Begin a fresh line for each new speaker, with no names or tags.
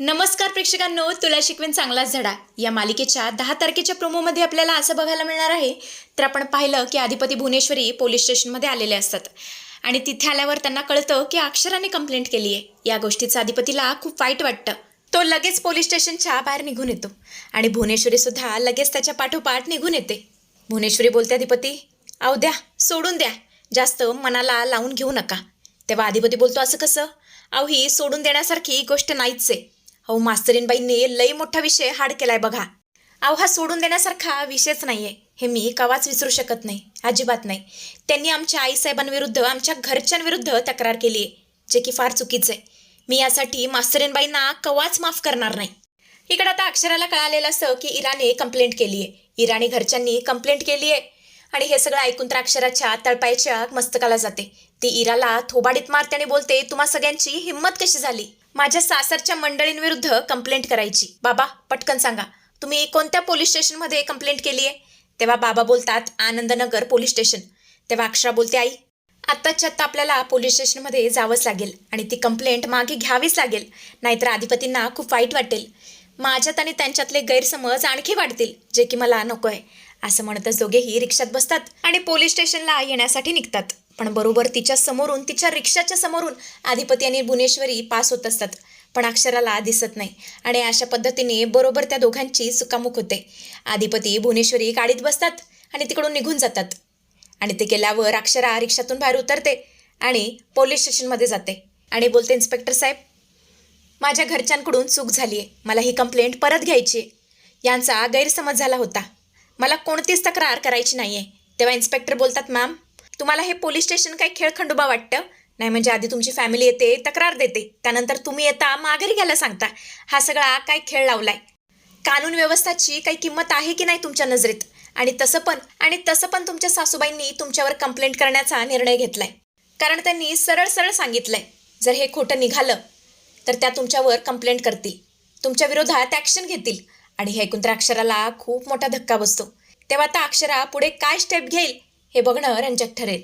नमस्कार प्रेक्षकांनो तुला शिकवेन चांगलाच धडा या मालिकेच्या दहा तारखेच्या प्रोमोमध्ये आपल्याला असं बघायला मिळणार आहे. तर आपण पाहिलं की अधिपती भुवनेश्वरी पोलीस स्टेशनमध्ये आलेले असतात. आणि तिथे आल्यावर त्यांना कळतं की अक्षराने कंप्लेंट केली आहे. या गोष्टीचं अधिपतीला खूप वाईट वाटतं. तो लगेच पोलीस स्टेशनच्या बाहेर निघून येतो. आणि भुवनेश्वरीसुद्धा लगेच त्याच्या पाठोपाठ निघून येते. भुवनेश्वरी बोलते अधिपती अहो द्या सोडून द्या. जास्त मनाला लावून घेऊ नका. तेव्हा अधिपती बोलतो असं कसं? अहो ही सोडून देण्यासारखी गोष्ट नाहीच आहे. अहो मास्तरीनबाईंनी लई मोठा विषय हाड केलाय बघा. अहो हा सोडून देण्यासारखा विषयच नाहीये. हे मी कवाच विसरू शकत नाही. अजिबात नाही. त्यांनी आमच्या आईसाहेबांविरुद्ध आमच्या घरच्यांविरुद्ध तक्रार केली आहे जे की फार चुकीचं आहे. मी यासाठी मास्तरीनबाईंना कवाच माफ करणार नाही. इकडे आता अक्षराला कळालेलं असं की इराने कंप्लेंट केली आहे इराणी घरच्यांनी कंप्लेंट केली आहे आणि हे सगळं ऐकून तर अक्षराच्या तळपायच्या मस्तकाला जाते. ती इराला थोबाडीत मारते आणि बोलते तुम्हा सगळ्यांची हिंमत कशी झाली? माझ्या सासरच्या मंडळींविरुद्ध कंप्लेंट करायची. बाबा पटकन सांगा. तुम्ही कोणत्या पोलीस स्टेशनमध्ये कंप्लेंट केली आहे तेव्हा बाबा बोलतात आनंदनगर पोलीस स्टेशन. तेव्हा अक्षरा बोलते आई आत्ताच्या आत्ता आपल्याला पोलीस स्टेशनमध्ये जावंच लागेल आणि ती कंप्लेंट मागे घ्यावीच लागेल. नाहीतर अधिपतींना खूप वाईट वाटेल. माझ्यात आणि त्यांच्यातले गैरसमज आणखी वाढतील जे की मला नको आहे असं म्हणतच दोघेही रिक्षात बसतात आणि पोलीस स्टेशनला येण्यासाठी निघतात. पण बरोबर तिच्या समोरून तिच्या रिक्षाच्या समोरून अधिपती आणि भुवनेश्वरी पास होत असतात. पण अक्षराला दिसत नाही. आणि अशा पद्धतीने बरोबर त्या दोघांची चुकामुक होते. अधिपती भुवनेश्वरी गाडीत बसतात आणि तिकडून निघून जातात. आणि ते गेल्यावर अक्षरा रिक्षातून बाहेर उतरते आणि पोलीस स्टेशनमध्ये जाते. आणि बोलते इन्स्पेक्टर साहेब माझ्या घरच्यांकडून चूक झाली आहे मला ही कंप्लेंट परत घ्यायची आहे यांचा गैरसमज झाला होता. मला कोणतीच तक्रार करायची नाही आहे तेव्हा इन्स्पेक्टर बोलतात मॅम तुम्हाला हे पोलीस स्टेशन काय खेळखंडोबा वाटतं? नाही म्हणजे आधी तुमची फॅमिली येते तक्रार देते त्यानंतर तुम्ही येता माघारी घ्यायला सांगता. हा सगळा काय खेळ लावलाय? कानून व्यवस्थाची काही किंमत आहे की नाही तुमच्या नजरेत? आणि तसं पण आणि तसं पण तुमच्या सासूबाईंनी तुमच्यावर कंप्लेंट करण्याचा निर्णय घेतलाय. कारण त्यांनी सरळ सरळ सांगितलंय जर हे खोटं निघालं तर त्या तुमच्यावर कंप्लेंट करतील. तुमच्या विरोधात ॲक्शन घेतील. आणि हे ऐकून तर अक्षराला खूप मोठा धक्का बसतो. तेव्हा आता अक्षरा पुढे काय स्टेप घेईल हे बघणं रंजक ठरेल.